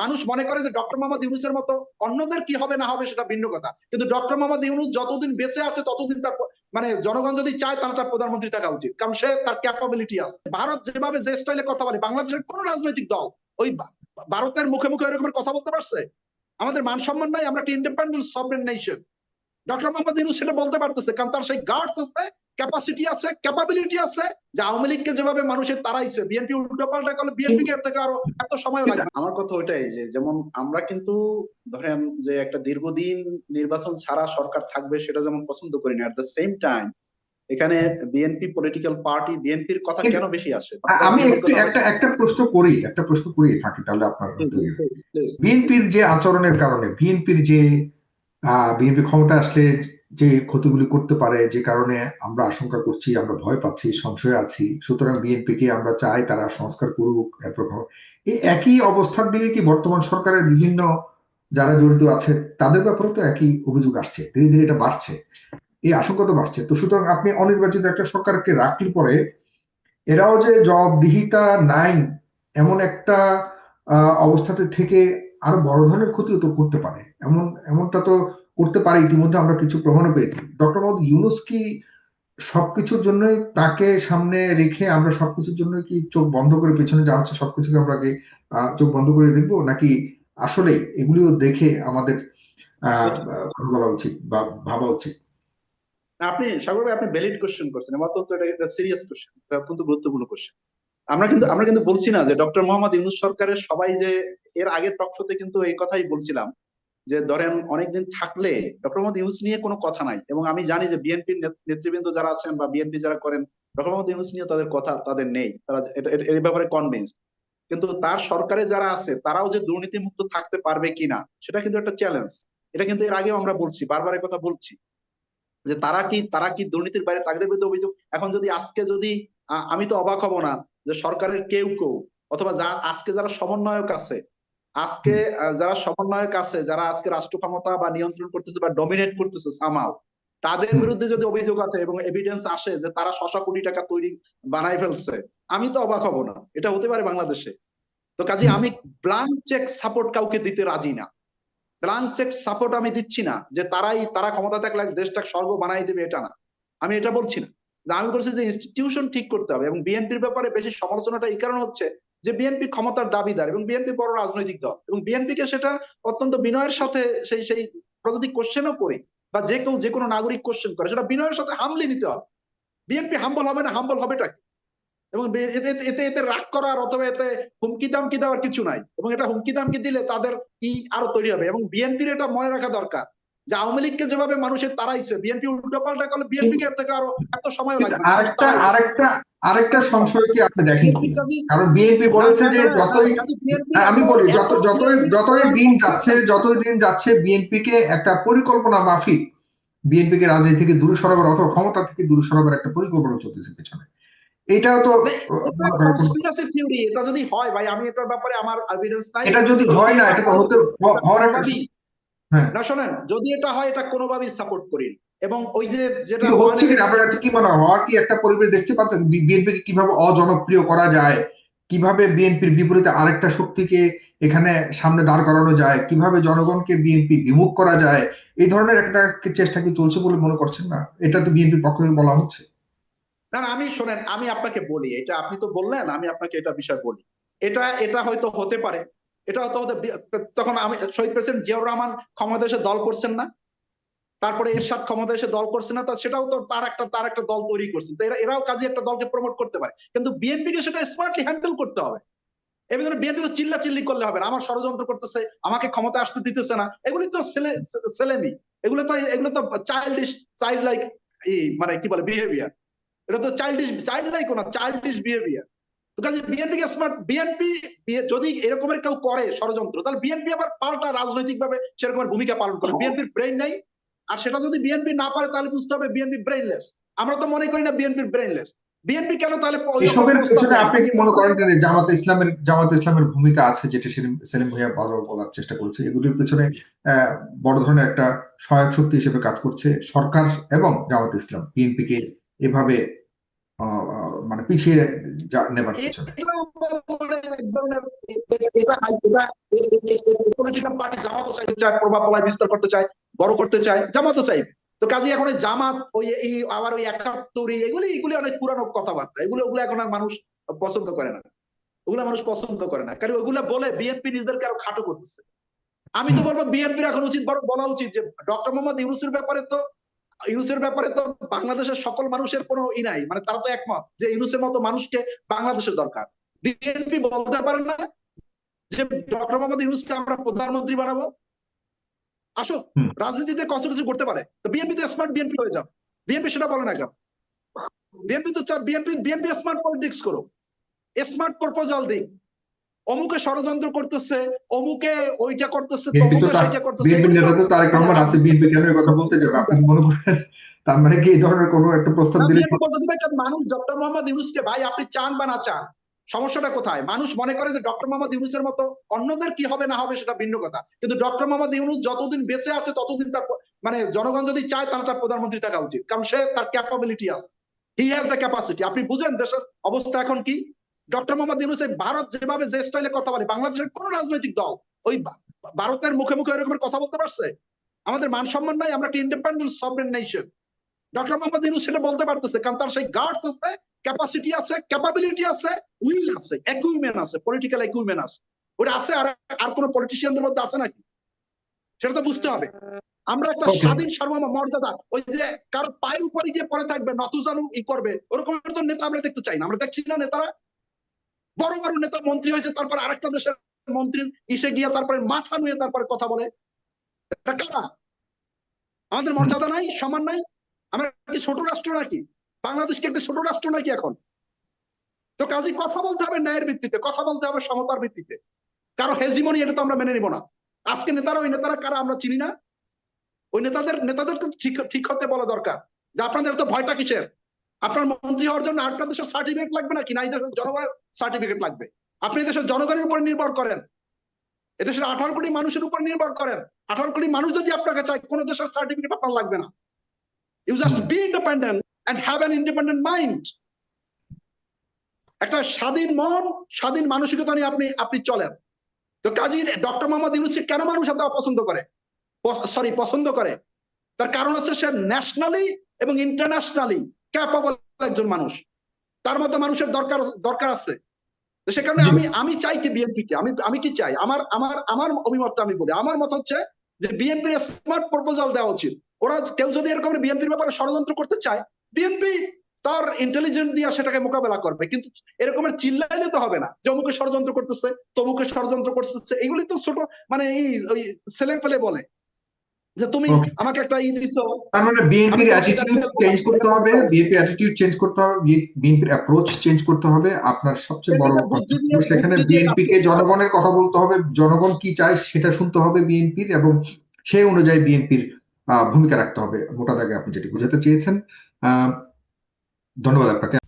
মানুষ মনে করে যে ডক্টর মোহাম্মদ ইউনুসের মতো অন্যদের কি হবে না হবে সেটা ভিন্ন কথা। কিন্তু ডক্টর মোহাম্মদ ইউনুস যতদিন বেঁচে আছে, ততদিন তার মানে জনগণ যদি চায় তাহলে তার প্রধানমন্ত্রী থাকা উচিত। কারণ সে তার ক্যাপাবিলিটি আছে। ভারত যেভাবে যে স্টাইলে কথা বলে, বাংলাদেশের কোন রাজনৈতিক দল ওই ভারতের মুখে মুখে এরকমের কথা বলতে পারছে? আমাদের মান সম্মান নাই, আমরা একটা independent sovereign nation doctor Mohammad Yunus সেটা বলতে পারতেছে, কারণ তার সেই গার্ডস আছে ক্যাপাসিটি আছে ক্যাপাবিলিটি আছে যে আওয়ামী লীগকে যেভাবে মানুষের তারাইছে বিএনপি উল্টো পাল্টা করলে বিএনপি এর থেকে আরও এত সময় লাগবে? আমার কথা ওইটাই যে যেমন আমরা কিন্তু ধরেন যে একটা দীর্ঘদিন নির্বাচন ছাড়া সরকার থাকবে সেটা যেমন পছন্দ করি না এট দ্য সেম টাইম এখানে বিএনপি পলিটিক্যাল পার্টি বিএনপির কথা কেন বেশি আসে? আমি একটু একটা একটা প্রশ্ন করি একটা প্রশ্ন করি থাকি তাহলে আপনার বিএনপির যে আচরণের কারণে বিএনপির যে বিএনপি ক্ষমতা আসলে যে ক্ষতিগুলি করতে পারে, যে কারণে আমরা আশঙ্কা করছি, আমরা ভয় পাচ্ছি, সংশয়ে আছি। সুতরাং বিএনপি কে আমরা চাই তারা সংস্কার করুক, এরপর এই একই অবস্থার দিকে কি বর্তমান সরকারের বিভিন্ন যারা জড়িত আছে তাদের ব্যাপারে তো একই অভিযোগ আসছে। ধীরে ধীরে এটা বাড়ছে। এই আশঙ্কা তো বাড়ছে। তো সুতরাং আপনি অনির্বাচিত একটা সরকারকে রাখলে পরে এরাও যে জবাবদিহিতা নাই, এমন একটা অবস্থাতে থেকে আরও বড় ধরনের ক্ষতিও তো করতে পারে। এমন, এমনটা তো করতে পারে, ইতিমধ্যে আমরা কিছু প্রমাণও পেয়েছি। ডক্টর মোহাম্মদ ইউনুস কি সবকিছুর জন্যই তাকে সামনে রেখে আমরা সবকিছুর জন্য কি চোখ বন্ধ করে পেছনে যা হচ্ছে, সবকিছুকে আমরা আগে চোখ বন্ধ করে দেখব? নাকি আসলে এগুলিও দেখে আমাদের বলা উচিত বা ভাবা উচিত? আপনি, সাগর আপনি ভ্যালিড কোশ্চেন করছেন। এবং অত্যন্ত এটা একটা সিরিয়াস কোশ্চেন অত্যন্ত গুরুত্বপূর্ণ কোশ্চেন আমরা কিন্তু আমরা কিন্তু বলছি না যে ডক্টর মোহাম্মদ ইউনুস সরকারের সবাই যে, এর আগের টক শোতে কিন্তু এই কথাই বলছিলাম। যে ধরেন অনেকদিন থাকলে ডক্টর মোহাম্মদ ইউনুস নিয়ে কোনো কথা নাই এবং আমি জানি যে বিএনপির নেতৃবৃন্দ যারা আছেন বা বিএনপি যারা করেন ডক্টর মোহাম্মদ ইউনুস নিয়ে তাদের কথা তাদের নেই। তারা এর ব্যাপারে কনভিন্স কিন্তু তার সরকারে যারা আছে, তারাও যে দুর্নীতিমুক্ত থাকতে পারবে কিনা, সেটা কিন্তু একটা চ্যালেঞ্জ এটা কিন্তু এর আগেও আমরা বলছি, বারবার কথা বলছি। যে তারা কি তারা কি দুর্নীতির বাইরে তাদের বিরুদ্ধে অভিযোগ এখন যদি আজকে যদি আমি তো অবাক হব না যে সরকারের কেউ কেউ অথবা যা আজকে যারা সমন্বয়ক আছে আজকে যারা সমন্বয়ক আছে যারা আজকে রাষ্ট্র ক্ষমতা বা নিয়ন্ত্রণ করতেছে বা ডমিনেট করতেছে সামাও তাদের বিরুদ্ধে যদি অভিযোগ আছে এবং এভিডেন্স আসে যে তারা শশা কোটি টাকা তৈরি বানাই ফেলছে আমি তো অবাক হব না। এটা হতে পারে বাংলাদেশে। তো কাজে আমি ব্লাঙ্ক চেক সাপোর্ট কাউকে দিতে রাজি না। ব্লাঙ্ক চেক সাপোর্ট আমি দিচ্ছি না যে তারাই তারা ক্ষমতা থাকলে দেশটা স্বর্গ বানাই দেবে এটা না। আমি এটা বলছি না। আমি বলছি যে ইনস্টিটিউশন ঠিক করতে হবে এবং বিএনপির ব্যাপারে বেশি সমালোচনাটা এই কারণে হচ্ছে যে বিএনপি ক্ষমতার দাবিদার এবং বিএনপি বড় রাজনৈতিক দল এবং বিএনপি কে সেটা অত্যন্ত বিনয়ের সাথে সেই সেই যদি কোশ্চেনও করি বা যে কেউ যে কোনো নাগরিক কোশ্চেন করে, সেটা বিনয়ের সাথে হামলে নিতে হবে বিএনপি হাম্বল হবে না হাম্বল হবেটা কি এবং এতে, এতে- রাগ করার অথবা এতে হুমকি দামকি দেওয়ার কিছু নাই এবং এটা হুমকি দামকি দিলে তাদের ই আরও তৈরি হবে এবং বিএনপির এটা মনে রাখা দরকার যে আওয়ামী লীগকে যেভাবে মানুষের তারাইছে বিএনপি উল্টো পাল্টা করলে বিএনপি এর থেকে আরও এত সময় লাগবে। আরেকটা আরেকটা আরেকটা সংশয় কি আপনি দেখেন? কারণ বিএনপি বলেছে যে না, যতই হ্যাঁ, আমি বলি যত যতই যতই দিন যাচ্ছে যতই দিন যাচ্ছে বিএনপি কে একটা পরিকল্পনা মাফিক বিএনপি কে রাজনীতি থেকে দূরে সরাবার অথবা ক্ষমতা থেকে দূরে সরাবার একটা পরিকল্পনা চলতেছে পেছনে এটাও তো এটা যদি হয় ভাই আমি এটার ব্যাপারে আমার এভিডেন্স নাই এটা যদি হয় না এটা তো হতে হওয়ার একটা কোনোভাবেই- হ্যাঁ। না শোনেন যদি এটা হয় এটা কোনোভাবেই সাপোর্ট করি। এবং ওই যে যেটা হচ্ছে মানে- কিনা আপনার কাছে কি মনে হয়? হওয়ার কি একটা পরিবেশ দেখতে পাচ্ছেন? বিএনপি কে কীভাবে অজনপ্রিয় করা যায়? কীভাবে বিএনপির বিপরীতে আরেকটা শক্তিকে এখানে সামনে দাঁড় করানো যায়? কীভাবে জনগণকে বিএনপি বিমুখ করা যায়? এই ধরনের একটা চেষ্টা কি চলছে বলে মনে করছেন না? এটা তো বিএনপির পক্ষ থেকে বলা হচ্ছে। না না আমি শোনেন আমি আপনাকে বলি এটা আপনি তো বললেন আমি আপনাকে এটা বিষয় বলি। এটা এটা হয়তো হতে পারে। এটা হয়তো হতে তখন আমি শহীদ প্রেসিডেন্ট জিয়াউর রহমান ক্ষমতা এসে দল করছেন না? তারপরে এরশাদ ক্ষমতা এসে দল করছে না সেটাও তো তার একটা তার একটা দল তৈরি করছেন তো এরাও কাজে একটা দলকে প্রমোট করতে পারে। কিন্তু বিএনপি কে সেটা স্মার্টলি হ্যান্ডেল করতে হবে। এবার বিএনপি তো চিল্লা চিল্লি করলে হবে না। আমার ষড়যন্ত্র করতেছে আমাকে ক্ষমতা আসতে দিতেছে না। এগুলি তো ছেলে ছেলেমি। এগুলো তো এগুলো তো চাইল্ডিশ চাইল্ড লাইক মানে কি বলে বিহেভিয়ার এটা তো চাইল্ডিশ চাইল্ড লাইক না চাইল্ডিশ বিহেভিয়ার তো কাজে বিএনপি কে স্মার্ট বিএনপি যদি এরকমের কেউ করে ষড়যন্ত্র তাহলে বিএনপি আবার পাল্টা রাজনৈতিক ভাবে সেরকমের ভূমিকা পালন করে বিএনপির ব্রেন নাই। আর সেটা যদি বিএনপি না পারে তাহলে বুঝতে হবে বিএনপি ব্রেনলেস আমরা তো মনে করি না বিএনপির ব্রেনলেস বিএনপি কেন তাহলে? আপনি কি মনে করেন যে জামাত ইসলামের জামাত ইসলামের ভূমিকা আছে যেটা সেলিম ভাইয়া বারবার বলার চেষ্টা করছে? এগুলির পেছনে বড় ধরনের একটা সহায়ক শক্তি হিসেবে কাজ করছে সরকার এবং জামাত ইসলাম। বিএনপি কে এভাবে মানে পিছিয়ে নেবার পেছনে। প্রভাব বিস্তার করতে চায়। বড় করতে চায়, জামাতও চাইবে। তো কাজে এখন জামাত, ওই এই আবার ওই একাত্তরি এগুলি এগুলি অনেক পুরানো কথাবার্তা। এগুলো, ওগুলো এখন আর মানুষ পছন্দ করে না। ওগুলো মানুষ পছন্দ করে না। কারণ ওগুলো বলে বিএনপি নিজেদেরকে আরও খাটো করতেছে। আমি তো বলব বিএনপির এখন উচিত বড় বলা উচিত যে, ডক্টর মোহাম্মদ ইউনুসের ব্যাপারে তো, ইউনুসের ব্যাপারে তো বাংলাদেশের সকল মানুষের কোনো ই নাই। মানে তারা তো একমত যে ইউনুসের মতো মানুষকে বাংলাদেশের দরকার। বিএনপি বলতে পারে না যে, ডক্টর মোহাম্মদ ইউনুসকে আমরা প্রধানমন্ত্রী বানাবো। আসো রাজনীতিতে কষ্ট কিছু করতে পারে তো বিএনপি তো স্মার্ট বিএনপি হয়ে যাও বিএনপি সেটা বলে না কেন বিএনপি তো বিএনপি বিএনপি স্মার্ট পলিটিক্স করো স্মার্ট প্রপোজাল দিক অমুকে ষড়যন্ত্র করতেছে অমুকে ওইটা করতেছে তমুকে তা- করতেছে বিএনপি নেতা তো তারেক রহমান আছে বিএনপি কেন এই কথা বলতে যাবে আপনি মনে করেন তার মানে কি এই ধরনের কোনো একটা প্রস্তাব দিলে মানুষ ডক্টর মোহাম্মদ ইউনুসকে ভাই আপনি চান বা না চান সমস্যাটা কোথায়? মানুষ মনে করে যে ডক্টর মোহাম্মদ ইউনুসের মতো অন্যদের কি হবে না হবে সেটা ভিন্ন কথা। কিন্তু ডক্টর মোহাম্মদ ইউনুস যতদিন বেঁচে আছে, ততদিন তার মানে জনগণ যদি চায় তাহলে তার প্রধানমন্ত্রী থাকা উচিত। কারণ সে তার ক্যাপাবিলিটি আছে। হি হ্যাজ দ্য ক্যাপাসিটি আপনি বুঝেন দেশের অবস্থা এখন কি? ডক্টর মোহাম্মদ ইউনুস ভারত যেভাবে যে স্টাইলে কথা বলে, বাংলাদেশের কোন রাজনৈতিক দল ওই ভারতের মুখে মুখে এরকমের কথা বলতে পারছে? আমাদের মান সম্মান নাই, আমরা একটা independent sovereign nation doctor Mohammad Yunus সেটা বলতে পারতেছে, কারণ তার সেই গার্ডস আছে ক্যাপাসিটি আছে ক্যাপাবিলিটি আছে উইল আছে একুইপমেন্ট আছে পলিটিক্যাল একুইপমেন্ট আছে। ওটা আছে আর আর কোন পলিটিশিয়ানদের মধ্যে আছে নাকি? সেটা তো বুঝতে হবে। আমরা একটা স্বাধীন সার্বভৌম মর্যাদা ওই যে কারও পায়ের উপরে যে পড়ে থাকবে নতজানু ই করবে ওরকম তো নেতা আমরা দেখতে চাই না। আমরা দেখছি না নেতারা। বড় বড় নেতা মন্ত্রী হয়েছে তারপর আরেকটা দেশের মন্ত্রীর ইসে গিয়ে তারপরে মাথা নুয়ে তারপরে কথা বলে। এটা কারা? আমাদের মর্যাদা নাই সম্মান নাই? আমরা কি ছোট রাষ্ট্র নাকি? বাংলাদেশ কি একটা ছোট রাষ্ট্র নাকি এখন? তো কাজে কথা বলতে হবে ন্যায়ের ভিত্তিতে, কথা বলতে হবে সমতার ভিত্তিতে। কারও হেজিমনি এটা তো আমরা মেনে নিব না। আজকে নেতারা, ওই নেতারা কারা আমরা চিনি না? ওই নেতাদের নেতাদের তো ঠিক ঠিক হতে বলা দরকার যে আপনাদের তো ভয়টা কিসের? আপনার মন্ত্রী হওয়ার জন্য আপনার দেশের সার্টিফিকেট লাগবে নাকি? না, এই দেশের জনগণের সার্টিফিকেট লাগবে। আপনি দেশের জনগণের উপর নির্ভর করেন। এদেশের আঠারো কোটি মানুষের উপর নির্ভর করেন। আঠারো কোটি মানুষ যদি আপনাকে চায়, কোন দেশের সার্টিফিকেট আপনার লাগবে না। You just be independent and have an independent mind একটা স্বাধীন মন, স্বাধীন মানসিকতা নিয়ে আপনি আপনি চলেন। তো কাজী ডক্টর মোহাম্মদ ইউনুসকে কেন মানুষ এত অপছন্দ করে? সরি পছন্দ করে। তার কারণ হচ্ছে সে ন্যাশনালি এবং ইন্টারন্যাশনালি ক্যাপাবল একজন মানুষ। তার মতো মানুষের দরকার দরকার আছে। তো সে কারণে আমি আমি চাই কি বিএনপি কে আমি আমি কি চাই? আমার আমার আমার অভিমতটা আমি বলি। আমার মত হচ্ছে যে বিএনপির স্মার্ট প্রপোজাল দেওয়া উচিত। ওরা কেউ যদি এরকম বিএনপির ব্যাপারে ষড়যন্ত্র করতে চায় বিএনপি তার ইন্টেলিজেন্ট দিয়ে সেটাকে মোকাবেলা করবে কিন্তু এরকমের চিল্লাইলে তো হবে না। অমুকে ষড়যন্ত্র করতেছে তমুকে ষড়যন্ত্র করতেছে এগুলি তো ছোট মানে এই ওই ছেলে পেলে বলে যে তুমি আমাকে একটা ই দিছো। তার মানে বিএনপির অ্যাটিটিউড চেঞ্জ করতে হবে বিএনপি অ্যাটিটিউড চেঞ্জ করতে হবে বিএনপির অ্যাপ্রোচ চেঞ্জ করতে হবে আপনার সবচেয়ে বড় সেখানে বিএনপি কে জনগণের কথা বলতে হবে জনগণ কি চায় সেটা শুনতে হবে বিএনপির এবং সেই অনুযায়ী বিএনপির ভূমিকা রাখতে হবে। মোটা দাগে আপনি যেটি বোঝাতে চেয়েছেন ধন্যবাদ আপনাকে।